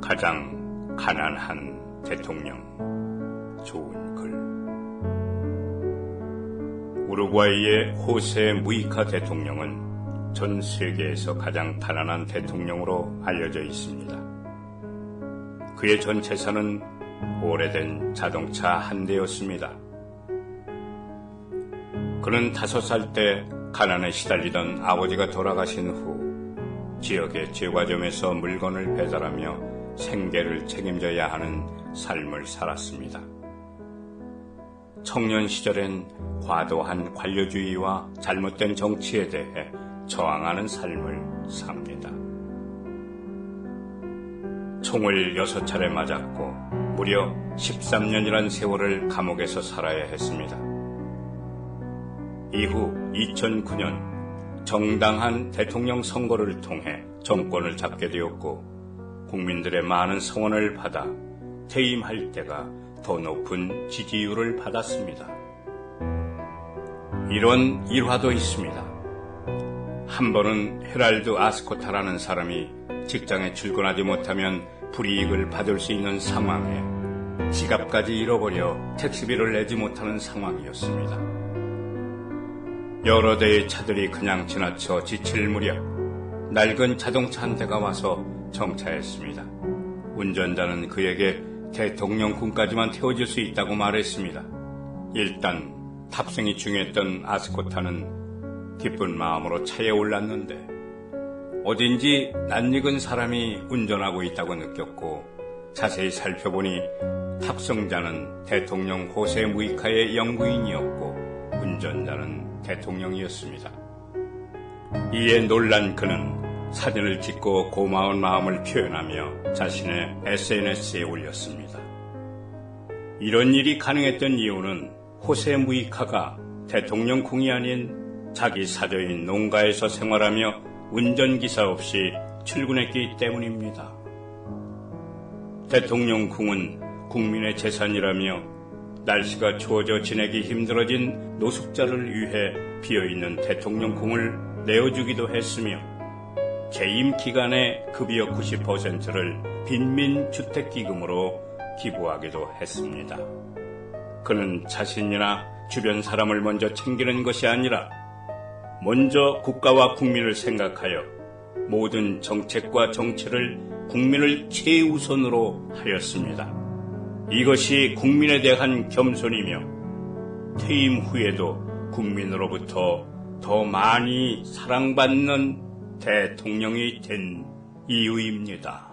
가장 가난한 대통령 좋은 글 우루과이의 호세 무이카 대통령은 전 세계에서 가장 가난한 대통령으로 알려져 있습니다. 그의 전 재산은 오래된 자동차 한 대였습니다. 그는 다섯 살 때 가난에 시달리던 아버지가 돌아가신 후 지역의 제과점에서 물건을 배달하며 생계를 책임져야 하는 삶을 살았습니다. 청년 시절엔 과도한 관료주의와 잘못된 정치에 대해 저항하는 삶을 삽니다. 총을 여섯 차례 맞았고 무려 13년이란 세월을 감옥에서 살아야 했습니다. 이후 2009년 정당한 대통령 선거를 통해 정권을 잡게 되었고 국민들의 많은 성원을 받아 퇴임할 때가 더 높은 지지율을 받았습니다. 이런 일화도 있습니다. 한 번은 헤랄드 아스코타라는 사람이 직장에 출근하지 못하면 불이익을 받을 수 있는 상황에 지갑까지 잃어버려 택시비를 내지 못하는 상황이었습니다. 여러 대의 차들이 그냥 지나쳐 지칠 무렵 낡은 자동차 한 대가 와서 정차했습니다. 운전자는 그에게 대통령궁까지만 태워줄 수 있다고 말했습니다. 일단 탑승이 중요했던 아스코타는 기쁜 마음으로 차에 올랐는데 어딘지 낯익은 사람이 운전하고 있다고 느꼈고 자세히 살펴보니 탑승자는 대통령 호세 무이카의 영부인이었고 운전자는 대통령이었습니다. 이에 놀란 그는 사진을 찍고 고마운 마음을 표현하며 자신의 SNS에 올렸습니다. 이런 일이 가능했던 이유는 호세 무이카가 대통령 궁이 아닌 자기 사저인 농가에서 생활하며 운전기사 없이 출근했기 때문입니다. 대통령 궁은 국민의 재산이라며 날씨가 추워져 지내기 힘들어진 노숙자를 위해 비어있는 대통령 궁을 내어주기도 했으며 재임 기간의 급여 90%를 빈민주택기금으로 기부하기도 했습니다. 그는 자신이나 주변 사람을 먼저 챙기는 것이 아니라 먼저 국가와 국민을 생각하여 모든 정책과 정치를 국민을 최우선으로 하였습니다. 이것이 국민에 대한 겸손이며 퇴임 후에도 국민으로부터 더 많이 사랑받는 대통령이 된 이유입니다.